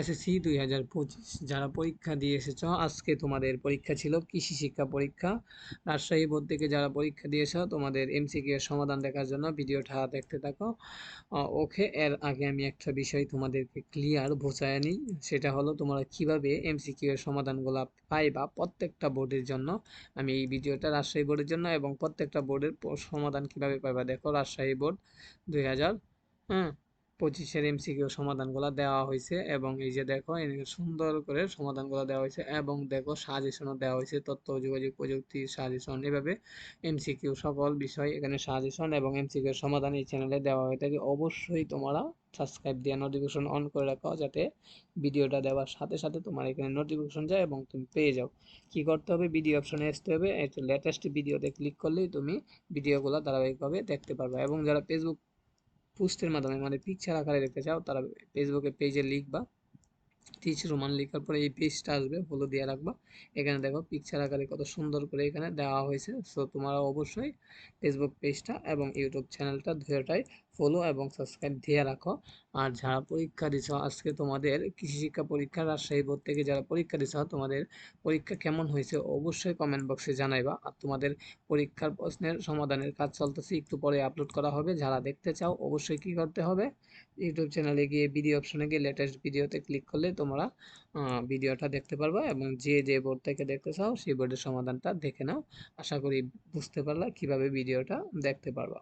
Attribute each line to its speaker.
Speaker 1: SSC দুই হাজার পঁচিশ, যারা পরীক্ষা দিয়ে এসেছ, আজকে তোমাদের পরীক্ষা ছিল কৃষি শিক্ষা পরীক্ষা। রাজশাহী বোর্ড থেকে যারা পরীক্ষা দিয়েছ তোমাদের এমসিকিউ এর সমাধান দেখার জন্য ভিডিওটা দেখতে থাকো। ওকে, এর আগে আমি একটা বিষয় তোমাদেরকে ক্লিয়ার বোঝায় নিই, সেটা হলো তোমরা কীভাবে এমসিকিউ এর সমাধানগুলো পাইবা প্রত্যেকটা বোর্ডের জন্য। আমি এই ভিডিওটা রাজশাহী বোর্ডের জন্য এবং প্রত্যেকটা বোর্ডের সমাধান কীভাবে পাইবা দেখো, রাজশাহী বোর্ড দুই হাজার হ্যাঁ পঁচিশের এমসিকিউ সমাধানগুলো দেওয়া হয়েছে এবং এই যে দেখো সুন্দর করে সমাধানগুলো দেওয়া হয়েছে এবং দেখো সাজেশনও দেওয়া হয়েছে, তথ্য, যোগাযোগ, প্রযুক্তি সাজেশন এভাবে এমসিকিউ সকল বিষয় এখানে সাজেশন এবং এমসিকিউ সমাধান এই চ্যানেলে দেওয়া হয়ে থাকে। অবশ্যই তোমরা সাবস্ক্রাইব দিয়ে নোটিফিকেশন অন করে রাখো যাতে ভিডিওটা দেওয়ার সাথে সাথে তোমার এখানে নোটিফিকেশন যায় এবং তুমি পেয়ে যাও। কি করতে হবে? ভিডিও অপশনে আসতে হবে। লেটেস্ট ভিডিওতে ক্লিক করলেই তুমি ভিডিওগুলো ধারাবাহিকভাবে দেখতে পারবে এবং যারা ফেসবুক পোস্টের মাধ্যমে মানে পিকচার আকারে দেখতে চাও তারা ফেসবুকে পেজে লিখবা। টিচ রোমান লেখার পরে এই পেজটা আসবে হলো দিয়ে রাখবা। এখানে দেখো পিকচার আকারে কত সুন্দর করে এখানে দেওয়া হয়েছে। সো তোমরা অবশ্যই ফেসবুক পেজটা এবং ইউটিউব চ্যানেলটা দুটোটাই ফলো এবং সাবস্ক্রাইব দিয়ে রাখো। আর যারা পরীক্ষা দিছ, আজকে তোমাদের কৃষি শিক্ষা পরীক্ষা, রাজশাহী বোর্ড থেকে যারা পরীক্ষা দিছ, তোমাদের পরীক্ষা কেমন হয়েছে অবশ্যই কমেন্ট বক্সে জানাইবা। আর তোমাদের পরীক্ষার প্রশ্নের সমাধানের কাজ চলতেছে, একটু পরে আপলোড করা হবে। যারা দেখতে চাও, অবশ্যই কি করতে হবে? ইউটিউব চ্যানেলে গিয়ে ভিডিও অপশনে গিয়ে লেটেস্ট ভিডিওতে ক্লিক করলে তোমরা ভিডিওটা দেখতে পারবা এবং যে যে বোর্ড থেকে দেখতে চাও, সেই বোর্ডের সমাধানটা দেখে নাও। আশা করি বুঝতে পারলা কীভাবে ভিডিওটা দেখতে পারবা।